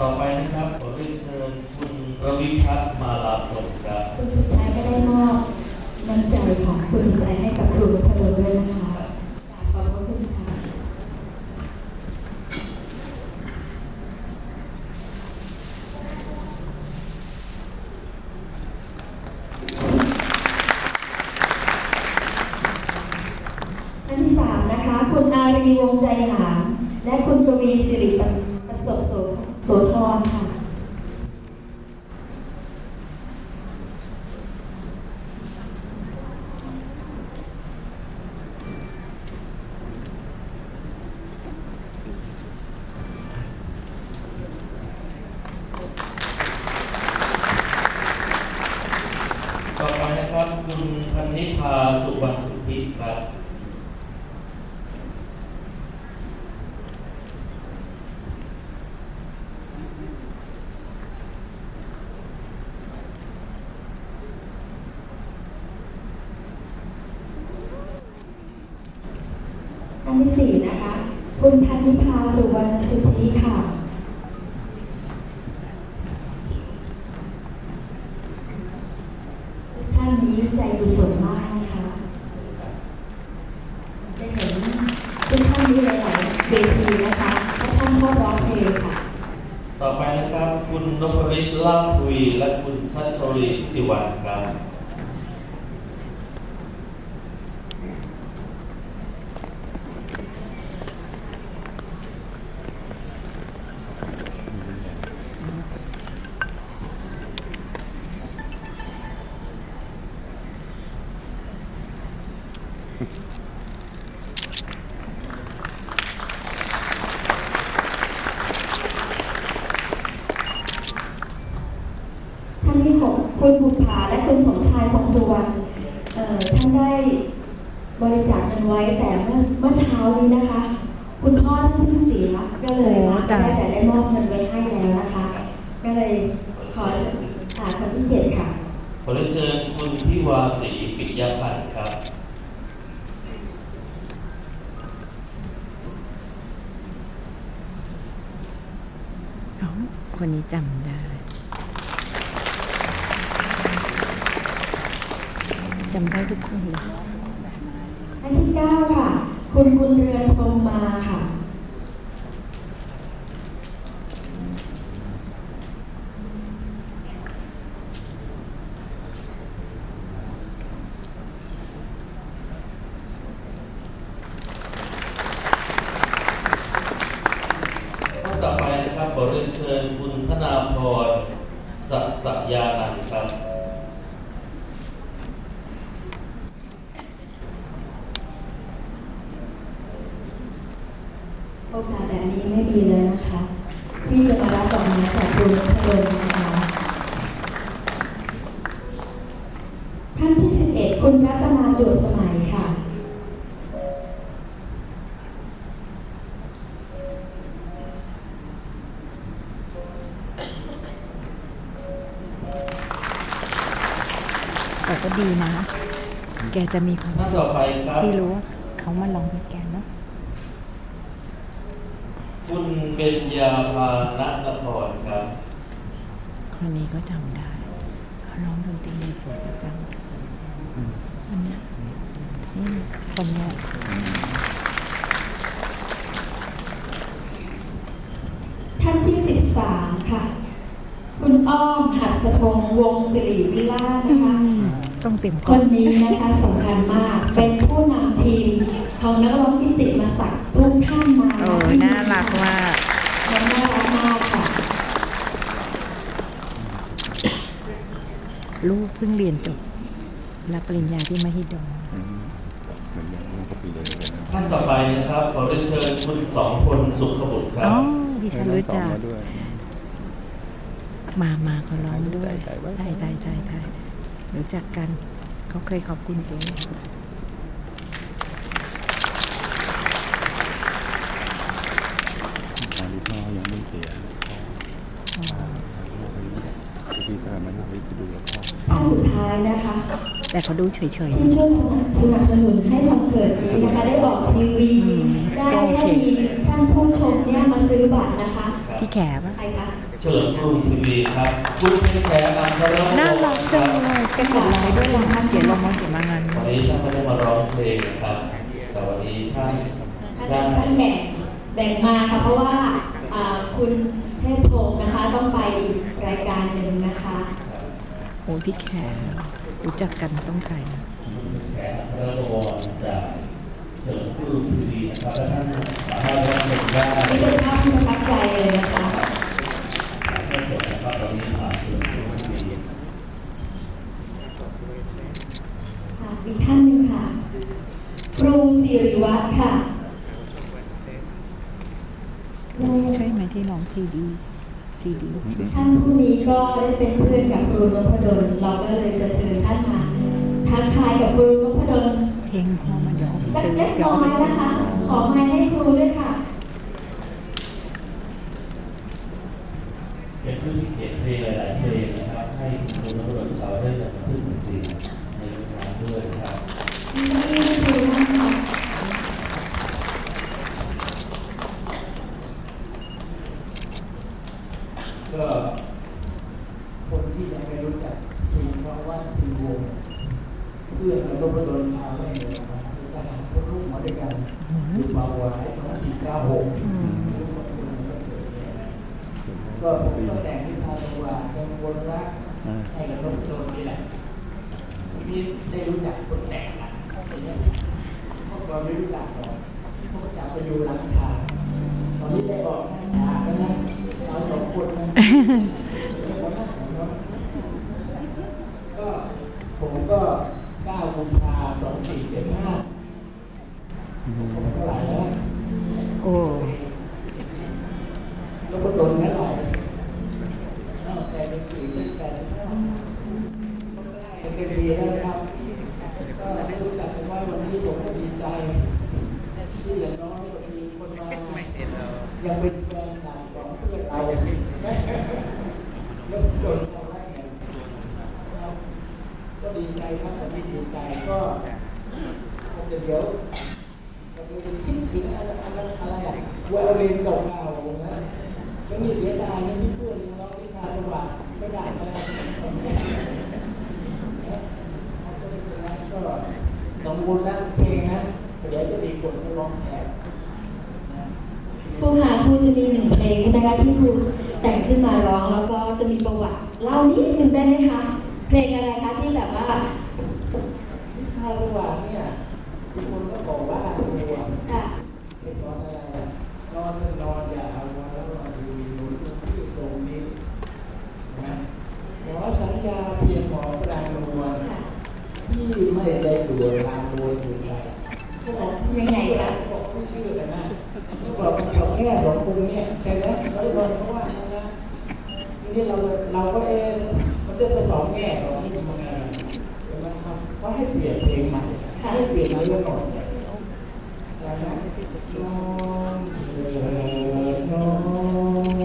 ต่อไปนะครับขอเรียนเชิญคุณรวิพัฒน์มาลาพลครับคุณสุดท้ายก็ได้มอบน้ำใจของคุณสุดท้ายให้กับครูนพดลด้วยนะคะขอบคุณค่ะท่านที่สามนะคะ คุณอารีวงใจหามและคุณกวีสิริประประสบโสโสธรค่ะ ต่อไปนะครับคุณพันนิพาสุวรรณสุทธิครับ ท่านที่สี่นะคะ คุณพันิพาสุวรรณสุทธิค่ะ ท่านนี้ใจกุศลมากนะคะได้เห็นทุกท่านนี้หลายๆเวทีนะคะถ้าท่านชอบร้องเพลงค่ะ ต่อไปนะครับ คุณนพริตลาภทวีและคุณชัชรีติวันที่หก คุณบุภาและคุณสมชายพงสุวรรณเอ่อท่านได้บริจาคเงินไว้แต่เมื่อเมื่อเช้านี้นะคะ คุณพ่อท่านเพิ่งเสียก็เลยได้แต่ได้มอบเงินไว้ให้แล้วนะคะ ก็เลยขอเชิญอ่าคนที่เจ็ดค่ะขอเรียนเชิญคุณพิวาสีปิยพันธ์ครับเอ้าคนนี้จำได้ จำได้ทุกคนเลยอันที่เก้าค่ะ คุณบุญเรือนพรมมาค่ะ ท่านต่อไปนะครับขอเรียนเชิญคุณธนาพรสัสยานันท์ครับ โอกาสแบบนี้ไม่มีเลยนะคะ ที่จะมารับดอกไม้จากคุณนพดลนะคะท่านที่สิบเอ็ดคุณรัตนาจวบสมัยค่ะแต่ก็ดีนะ แกจะมีความท่านสุต่อขไปครับที่รู้ว่าเขามาลองให้แกเนาะ คุณเบญญาภาณนครครับคนนี้ก็จำได้เขาร้องดนตรีในสวนประจำคนเนี้ยนี่คนเนี้ยท่านที่สิบสามค่ะ คุณอ้อมหัสพงษ์วงศ์สิริวิลาศนะคะ ต้องเต็มคก่อนนนี้นะคะสำคัญมาก เป็นผู้นำทีมของนักร้องพิติมาศักดิ์ทุกท่านมา โอ้ยน่ารักมาก และน่ารักมากค่ะ ลูกเพิ่งเรียนจบรับปริญญาที่มหิดลเหมือนอย่างนี้ก็ปีเลยนะท่านต่อไปนะครับขอเรียนเชิญคุณสองคนสุขบุตรครัอ๋อบดิฉันรู้จักมาด้วยมามาเขาร้องด้วยได้ได้ได้ได้ได้ได้รู้จักกันเขาเคยขอบคุณเก๋ตอนที่พ่อยังไม่เสียพี่ ก็มานั่งไปดูละครท่านสุดท้ายนะคะแต่เขาดูเฉย ที่ช่วยสนับสนุนให้คอนเสิร์ตนี้นะคะ ได้ออกทีวี ได้โอเค ให้มีท่านผู้ชมเนี่ยมาซื้อบัตรนะคะๆ พี่แขปะใครคะคะเฉินกรุงทีวีครับ คุณเป็นแขอันตรน่ารักจังเลยเป็นกดไลค์ด้วยลองท่านเขียนลงมาเขียนมางานวันนี้ท่านไม่ได้มาร้องเพลงนะครับ แต่วันนี้ท่านท่านได้ท่านแบ่งแบ่งมาค่ะเพราะว่าอ่าคุณเทพพงศ์นะคะ ต้องไปอีกรายการหนึ่งนะคะโอ้ยพี่แขรู้จักกันต้องไกลนะแขกรับรางวัลจากเฉินกรุงทีวีนะครับและท่านสามารถรับชมได้นี่เป็นภาพที่ประทับใจเลยนะคะท่านสดนะครับตอนนี้ผ่านเฉินกรุงทีวีค่ะอีกท่านหนึ่งค่ะ ครูสิริวัฒน์ค่ะ ใช่ไหมที่ร้องซีดีซีดีท่านผู้นี้ก็ได้เป็นเพื่อนกับครูนพดลเราก็เลยจะเชิญท่านมาทักทายกับครูนพดลเพลงพอมันเดี๋ยวเอาไปสักซื้อเล็กน้อยนะคะ ขอไม้ให้ครูด้วยค่ะเป็นผู้ที่เขียนเพลงหลายๆเพลงนะครับ ให้คุณนพดลเขาได้นำมาขึ้นเป็นเสียงในงานด้วยนะครับ นี่ครูนะคะ ก็คนที่ยังไม่รู้จักทีมเพราะว่าทีมวงเพื่อนเราลบโดนพาไม่เลยนะคือทหารพวกลูกมา ด้วยกันอยู่เบาหวายสองสี่เก้าหกก็ผมก็แต่งที่พาตัวว่ากังวลรักให้กับลบโดนนี่แหละที่ได้รู้จักคนแต่งนะเป็นยังพวกเราไม่รู้จักหรอกพวกจับไปดูหลังฉากตอนนี้ได้ออกหน้าฉากแล้วนะเราสองคนนะก็ผมก็9กุมภาพันธ์2475ผมเท่าไหร่แล้ว โอ้แล้วก็โดนเท่าไหร่เอ้าแต่เป็นสีแต่เป็นเต็มทีแล้วครับก็รู้จักกันว่าวันนี้ผมก็ดีใจที่อย่างน้อยมีคนมายังเป็นงของเพื่อนเราแล้วจนเราได้เงินนะครับ ก็ดีใจครับแต่ไม่ดีใจก็คงจะเดี๋ยวจะไปคิดถึงอะไรอะไรอะไรอะวอลเลนเก่าๆนะแล้ว มีเสียดายนะที่เพื่อนน้องที่าจังหวะไม่ได้มาแล้วก็ต้องวนนะเพลงนะเดี๋ยวจะมีคนมาร้องแทนครูค่ะครูจะมีหนึ่งเพลงใช่ไหมคะที่ครูแต่งขึ้นมาร้องแล้วก็จะมีประวัติเล่านิดนึงได้ไหมคะเพลงอะไรคะที่แบบว่า ที่ทานจังหวะเนี่ยทุกคนก็บอกว่าตัว ค่ะ เป็นนอนอะไรอะนอนก็นอนอย่าเอาวันแล้วนอนดูดูที่ตรงนี้นะหมอสัญญาเพียงหมอปรางนวล ค่ะ ที่ไม่ได้ด่วนตามโดยถูกใจเขาบอก ยังไงคะ บอกไม่เชื่อกันนะเขาบอกมันสองแง่สองเนี่ยใช่ไหมแล้วเราเพราะว่าอย่านั้นะทีนี้เราเราก็เอะมันจะเป็นสองแง่เหรอนี่มันยังไงใช่ไหมครับเขาให้เปลี่ยนเพลงใหม่ให้เปลี่ยนเนื้อหน่อยอะนะน้องเอ๋ยน้อง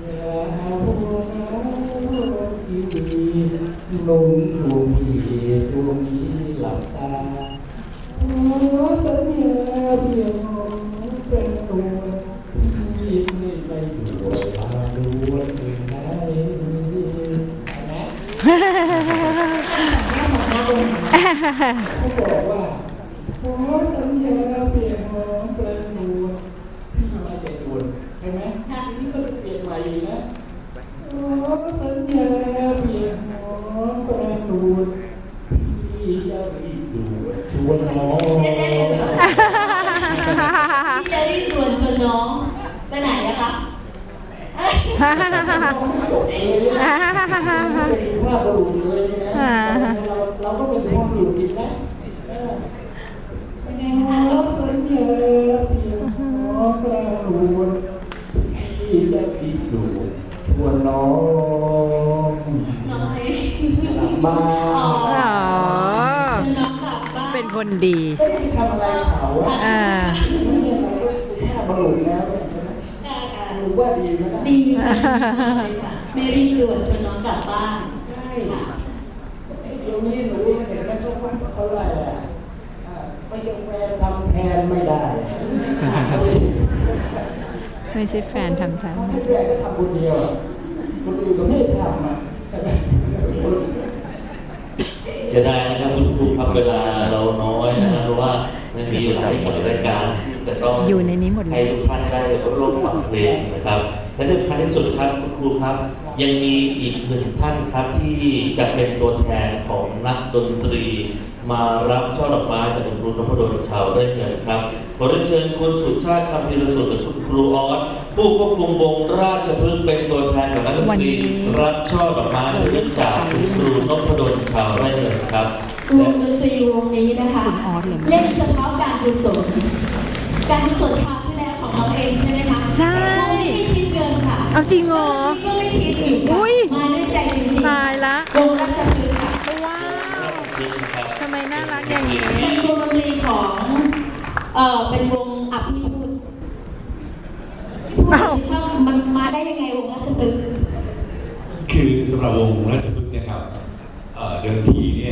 อย่าเอาน้ำที่มีนุ่มสูงพีสูงนี้หลับตาขอสัญญาเพียงของเป็นตัว แม่สองหน้าบน เขาบอกว่าขอสัญญาเพียงของเป็นตัวพี่มาจะด่วนใช่ไหมทีนี้เขาจะเปลี่ยนใหม่อีกนะขอสัญญาเพียงของเป็นตัวพี่จะรีบด่วนชวนน้อง เดี๋ยวเดี๋ยวเดี๋ยวพี่จะรีบด่วนชวนน้องไปไหนอะคะ จบเลยเนี่ยเป็นภาพบุรุษเลยนะเราเราก็เป็นภาพบุรุษจริงนะยังไงคะก็สัญญาเพียงขอกระดวนที่จะปิดดูชวนน้องน้อยกลับบ้าอ๋อนอ๋อชวนน้องกลับบ้านเป็นคนดีไม่ได้ทำอะไรเขาอะอ่าเนี่ยเราก็สุภาพบุรุษแล้วเนี่ยใช่ไหมค่ะค่ะรู้ว่าดีไหมนะดีค่ะไม่รีบด่วนชวนน้องกลับบ้านใช่ค่ะ เดี๋ยวนี้หนูเห็นไหมเขาว่าเขาอะไรอะอ่าไม่ใช่แฟนทำแทนไม่ได้ ไม่ใช่แฟนทำแทนเขาให้แฟนก็ทำคนเดียวอะคนอื่นก็ไม่ได้ทำอะใช่ไหมเสียดายนะครับคุณครูครับเวลาเราน้อยนะครับเพราะว่ามันมีหลายรายการที่จะต้องอยู่ในนี้หมดเลยให้ทุกท่านได้ร่วมฟังเพลงนะครับ และที่สำคัญที่สุดครับคุณครูครับ ยังมีอีกหนึ่งท่านครับที่จะเป็นตัวแทนของนักดนตรี มารับช่อดอกไม้จากคุณครูนพดลชาวไร่เงินครับขอเรียนเชิญคุณสุชาติคำพิรสุทธิ์และคุณครูออสผู้ควบคุมวงราชพฤกษ์เป็นตัวแทนของนักดนวันตรีนี้รับช่อดอกไม้เนื่องจากคุณครูนพดลชาวไร่เงินครับวงดนตรีวงนี้นะคะคุณออสเลยนะเล่นเฉพาะการกุศลการกุศลคราวที่แล้วของน้องเองใช่ไหมคะใช่วงนี้ไม่คิด เงินค่ะเอาจริงเหรอนี่ก็ไม่คิดอีกอุ๊ค่ะยมาด้วยใจจริงๆตายละวงราชพฤกษ์ค่ะว้าวทำไมน่ารักอย่างนี้เป็นวงดนตรีของเอ่อเป็นวงอภิพูดพูดหน่อยสิว่ามันมาได้ยังไงวงราชพฤกษ์คือสำหรับวงราชพฤกษ์เนะครับเอ่อเดิมทีเนี่ย